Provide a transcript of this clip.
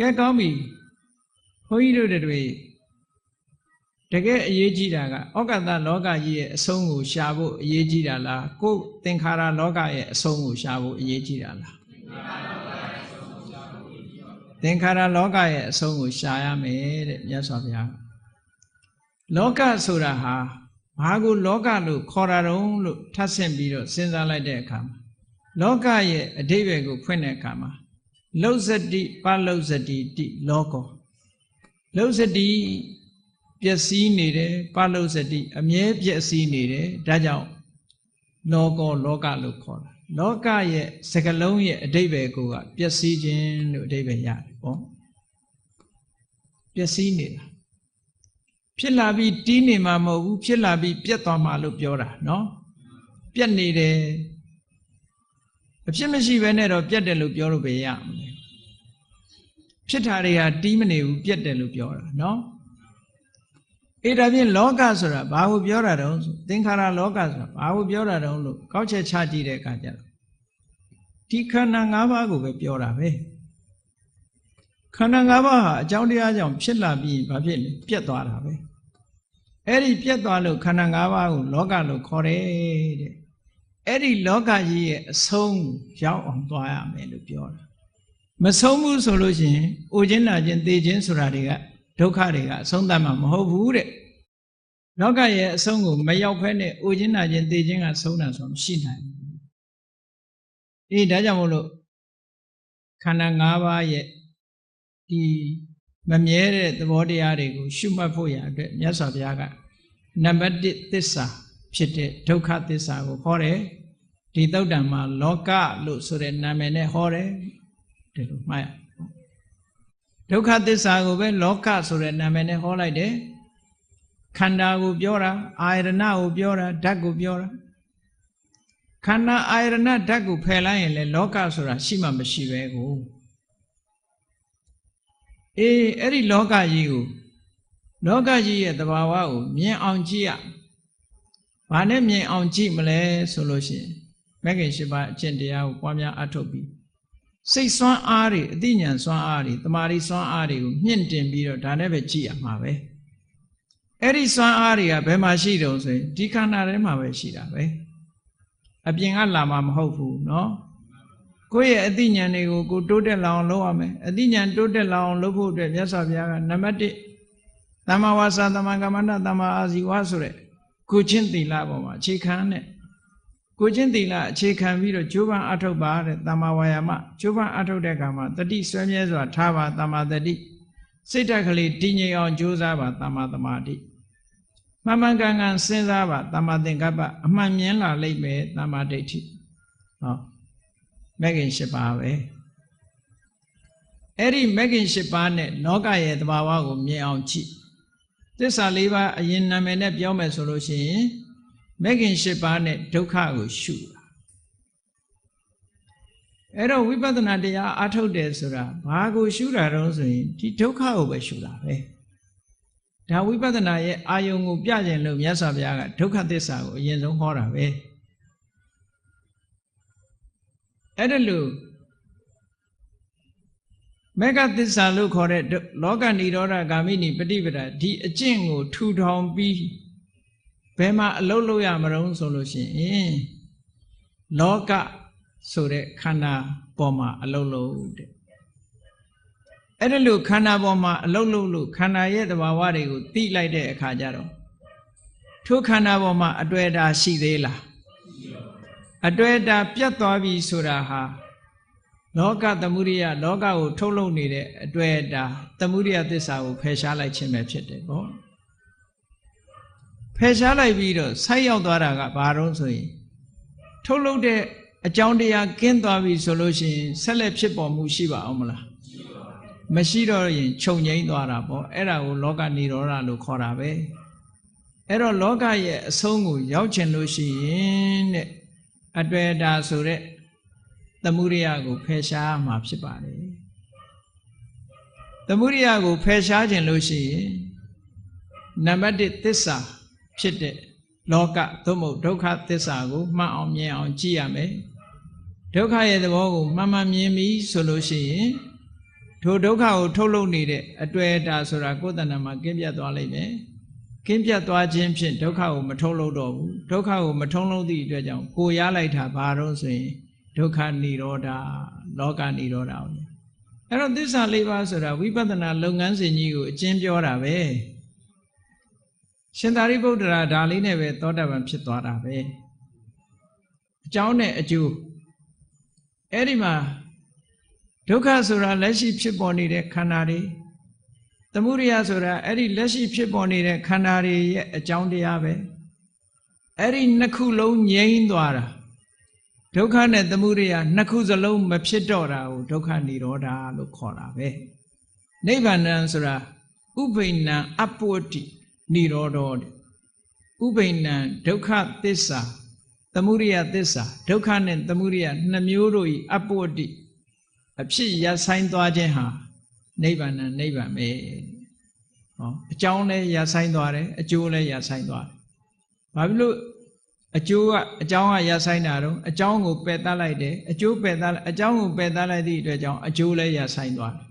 ကဲကောင်းပြီဘုန်းကြီးတို့တွေတကယ်အရေးကြီးတာကဩကတလောကကြီးရဲ့အဆုံးကိုရှာဖို့အရေးကြီးတာလားကိုယ်သင်္ခါရလောကရဲ့အဆုံးကိုရှာဖို့အရေးကြီးတာလားသင်္ခါရလောကရဲ့အဆုံးကိုရှာရမယ်တဲ့မြတ်စွာဘုရားလောကဆိုတာဟာဘာကိုလောကလို့ခေါ်တာတုံးလို့ထပ်ဆင့်ပြီးတော့စဉ်းစားလိုက်တဲ့အခါမှာလောကရဲ့အဓိပ္ပာယ်ကိုဖွင့်တဲ့အခါမှာ လုဇတိပလုဇတိတိလောကောလုဇတိပျက်စီးနေတယ်ပလုဇတိအမြဲပျက်စီးနေတယ်ဒါကြောင့်လောကောလောကလို့ခေါ်တာလောကရဲ့စကလုံးရဲ့အဓိပ္ပာယ်ကိုကပျက်စီးခြင်းလို့အဓိပ္ပာယ်ရတယ်ပေါ့ပျက်စီးနေတာဖြစ်လာပြီးတီးနေမှာမဟုတ်ဘူးဖြစ်လာပြီးပြက်သွားမှာလို့ပြောတာနော်ပြက်နေတယ်အဖြစ်မရှိဘဲနဲ့တော့ပြက်တယ်လို့ပြောလို့ပဲရမလဲ ဖြစ်တာတွေဟာတီးမနေဘူးပြက်တယ်လို့ပြောတာနော်အေးဒါဖြင့်လောကဆိုတာဘာကိုပြောတာတုံးဆိုသင်္ခါရလောကဆိုတာဘာကိုပြောတာတုံးလို့ကောက်ချက်ချကြည့်တဲ့အခါကျတော့ဒီခန္ဓာ၅ပါးကိုပဲပြောတာပဲခန္ဓာ၅ပါးဟာအကြောင်းတရားကြောင့်ဖြစ်လာပြီးဘာဖြစ်လဲပြက်သွားတာပဲအဲ့ဒီပြက်သွားလို့ခန္ဓာ၅ပါးကိုလောကလို့ခေါ်တယ်တဲ့အဲ့ဒီလောကကြီးရဲ့အဆုံးရောက်အောင်သွားရမယ်လို့ပြောတာ မဆုံးဘူးဆိုလို့ရှိရင်အိုခြင်းနာခြင်းသေခြင်းဆိုတာတွေကဒုက္ခတွေကအဆုံးသတ်မှာမဟုတ်ဘူးတဲ့လောကရဲ့အဆုံးကိုမရောက်ဖဲနဲ့အိုခြင်းနာခြင်းသေခြင်းကဆုံးတာဆိုမရှိနိုင်ဘူးအေးဒါကြောင့်မို့လို့ခန္ဓာ၅ပါးရဲ့ဒီမမြဲတဲ့သဘောတရားတွေကိုရှုမှတ်ဖို့ရအတွက်မြတ်စွာဘုရားကနံပါတ်1သစ္စာဖြစ်တဲ့ဒုက္ခသစ္စာကိုဟောတယ်ဒီသုတ်တံမှာလောကလို့ဆိုတဲ့နာမည်နဲ့ဟောတယ် ဒီလိုမှတ်ရဒုက္ခသစ္စာကိုပဲလောကဆိုတဲ့နာမည်နဲ့ဟောလိုက်တယ်ခန္ဓာကိုပြောတာအာယရဏကိုပြောတာဓာတ်ကိုပြောတာခန္ဓာအာယရဏဓာတ်ကိုဖယ်လိုက်ရင်လေလောကဆိုတာရှိမှမရှိပဲကိုအေးအဲ့ဒီလောကကြီးကိုလောကကြီးရဲ့သဘာဝကိုမြင်အောင်ကြည့်ရဘာနဲ့မြင်အောင်ကြည့်မလဲဆိုလို့ရှိရင်မဂ္ဂင်၈ပါးအကျင့်တရားကိုပွားများအထုတ်ပြီး စိတ်ဆွမ်းအားတွေအသိဉာဏ်ဆွမ်းအားတွေတမာရီဆွမ်းအားတွေကိုမြင့်တင်ပြီးတော့ဒါနဲ့ပဲကြည့်ရမှာပဲအဲ့ဒီဆွမ်းအားတွေကဘယ်မှာရှိတုံဆိုရင်ဒီခန္ဓာထဲမှာပဲရှိတာပဲအပြင်ကလာမှာမဟုတ်ဘူးเนาะကိုယ့်ရဲ့အသိဉာဏ်တွေကိုကိုတိုးတက်လာအောင်လုပ်ရမယ်အသိဉာဏ်တိုးတက်လာအောင်လုပ်ဖို့အတွက်မြတ်စွာဘုရားကနံပါတ်1သမ္မာဝါစာသမ္မာကမ္မန္တသမ္မာအာဇီဝဆိုတဲ့ကိုချင်းသီလပေါ်မှာအခြေခံတဲ့ ကိုချင်းသီလအခြေခံပြီးတော့ကျိုးပန်းအထုတ်ပါတဲ့တမ္မာဝါယာမကျိုးပန်းအထုတ်တဲ့အခါမှာတတိဆွဲမြဲစွာထားပါတမ္မာတတိစိတ်ဓာတ်ကလေးတည်ငြိမ်အောင်ကြိုးစားပါတမ္မာသမာဓိမှန်မှန်ကန်ကန်စဉ်းစားပါတမ္မာသင်္ကပ္ပအမှန်မြင်လာလိမ့်မယ်တမ္မာဒိဋ္ဌိဟောမဂ္ဂင်၈ပါးပဲအဲ့ဒီမဂ္ဂင်၈ပါးနဲ့လောကရဲ့သဘာဝကိုမြင်အောင်ကြည့်သစ္စာ၄ပါးအရင်နာမည်နဲ့ပြောမယ်ဆိုလို့ရှိရင် မဂ္ဂင်၈ပါးနဲ့ဒုက္ခကိုရှုတာအဲ့တော့ဝိပဿနာတရားအထုတ်တယ်ဆိုတာဘာကိုရှုတာတော့ဆိုရင်ဒီဒုက္ခကိုပဲရှုတာပဲဒါဝိပဿနာရဲ့အာယုံကိုပြကျင်လို့မြတ်စွာဘုရားကဒုက္ခသစ္စာကိုအရင်ဆုံးဟောတာပဲအဲ့ဒါလို့မေဃသစ္စာလို့ခေါ်တဲ့လောကនិရောဓဂ ामि နိပฏิပဒါဒီအကျင့်ကိုထူထောင်ပြီး ဘယ်မှာအလုံးလို့ရမလို့ဆိုလို့ရှိရင်လောကဆိုတဲ့ခန္ဓာပေါ်မှာအလုံးလို့တဲ့အဲ့ဒါလို့ခန္ဓာပေါ်မှာအလုံးလို့လို့ခန္ဓာရဲ့သဘာဝတွေကိုသိလိုက်တဲ့အခါကျတော့ထိုခန္ဓာပေါ်မှာအတွေ့အတာရှိသေးလားအတွေ့အတာပြတ်သွားပြီဆိုတာဟာလောကသမှုရိယလောကကိုထုတ်လုပ်နေတဲ့အတွေ့အတာသမှုရိယသစ္စာကိုဖယ်ရှားလိုက်ခြင်းပဲဖြစ်တယ်ပေါ့ ဖယ်ရှားလိုက်ပြီးတော့ဆိုက်ရောက်သွားတာကဘာတော့ဆိုရင်ထုတ်လုပ်တဲ့အကြောင်းတရားကင်းသွားပြီဆိုလို့ရှိရင်ဆက်လက်ဖြစ်ပေါ်မှုရှိပါအောင်မလားမရှိတော့ရင်ခြုံငိမ့်သွားတာပေါ့အဲ့ဒါကိုလောကနေရောဓလို့ခေါ်တာပဲအဲ့တော့လောကရဲ့အဆုံးကိုရောက်ချင်လို့ရှိရင်တဲ့အတွေ့အတာဆိုတဲ့သမုဒိယကိုဖယ်ရှားမှာဖြစ်ပါတယ်သမုဒိယကိုဖယ်ရှားခြင်းလို့ရှိရင်နံပါတ်1သစ္စာ ဖြစ်တဲ့လောကသို့မဟုတ်ဒုက္ခသစ္စာကိုမှတ်အောင်မြင်အောင်ကြည့်ရမယ်ဒုက္ခရဲ့သဘောကိုမှန်မှန်မြင်ပြီဆိုလို့ရှိရင်ထိုဒုက္ခကိုထုတ်လုပ်နေတဲ့အတွေ့အတာဆိုတာကိုယ်တဏ္ဍာမှာကင်းပြတ်သွားလိမ့်မယ်ကင်းပြတ်သွားခြင်းဖြင့်ဒုက္ခကိုမထုတ်လုပ်တော့ဘူးဒုက္ခကိုမထုံးလုံးသည့်အတွက်ကြောင့်ကိုရလိုက်တာဘာတော့ဆိုရင်ဒုက္ခនិရောဓလောကនិရောဓအောင်အဲ့တော့သစ္စာလေးပါးဆိုတာဝိပဿနာလုပ်ငန်းစဉ်ကြီးကိုအကျဉ်းပြောတာပဲ ရှင်သာရိပုတ္တရာဒါလေးနဲ့ပဲသောတာပန်ဖြစ်သွားတာပဲအကြောင်းနဲ့အကျိုးအဲ့ဒီမှာဒုက္ခဆိုတာလက်ရှိဖြစ်ပေါ်နေတဲ့ခန္ဓာတွေသမုဒယဆိုတာအဲ့ဒီလက်ရှိဖြစ်ပေါ်နေတဲ့ခန္ဓာတွေရဲ့အကြောင်းတရားပဲအဲ့ဒီနှစ်ခုလုံးငြိမ်းသွားတာဒုက္ခနဲ့သမုဒယနှစ်ခုစလုံးမဖြစ်တော့တာကိုဒုက္ခនិရောဓလို့ခေါ်တာပဲနိဗ္ဗာန်ဆိုတာဥပိ္ပဏံအပ္ပဝတ္တိ និရောဓတဲ့ဥပိ္ပဏံဒုက္ခသစ္စာသမုဒယသစ္စာဒုက္ခနဲ့သမုဒယနှစ်မျိုးတို့ဤအပ္ပဝတ္တိအဖြစ်ရဆိုင်သွားခြင်းဟာနိဗ္ဗာန်နိဗ္ဗာန်ပဲဟောအကြောင်းလည်းရဆိုင်သွားတယ်အကျိုးလည်းရဆိုင်သွားတယ်ဘာဖြစ်လို့အကျိုးကအကြောင်းကရဆိုင်တာတော့အကြောင်းကိုပယ်တတ်လိုက်တယ်အကျိုးပယ်တတ်အကြောင်းကိုပယ်တတ်လိုက်သည့်အတွက်ကြောင့်အကျိုးလည်းရဆိုင်သွားတယ်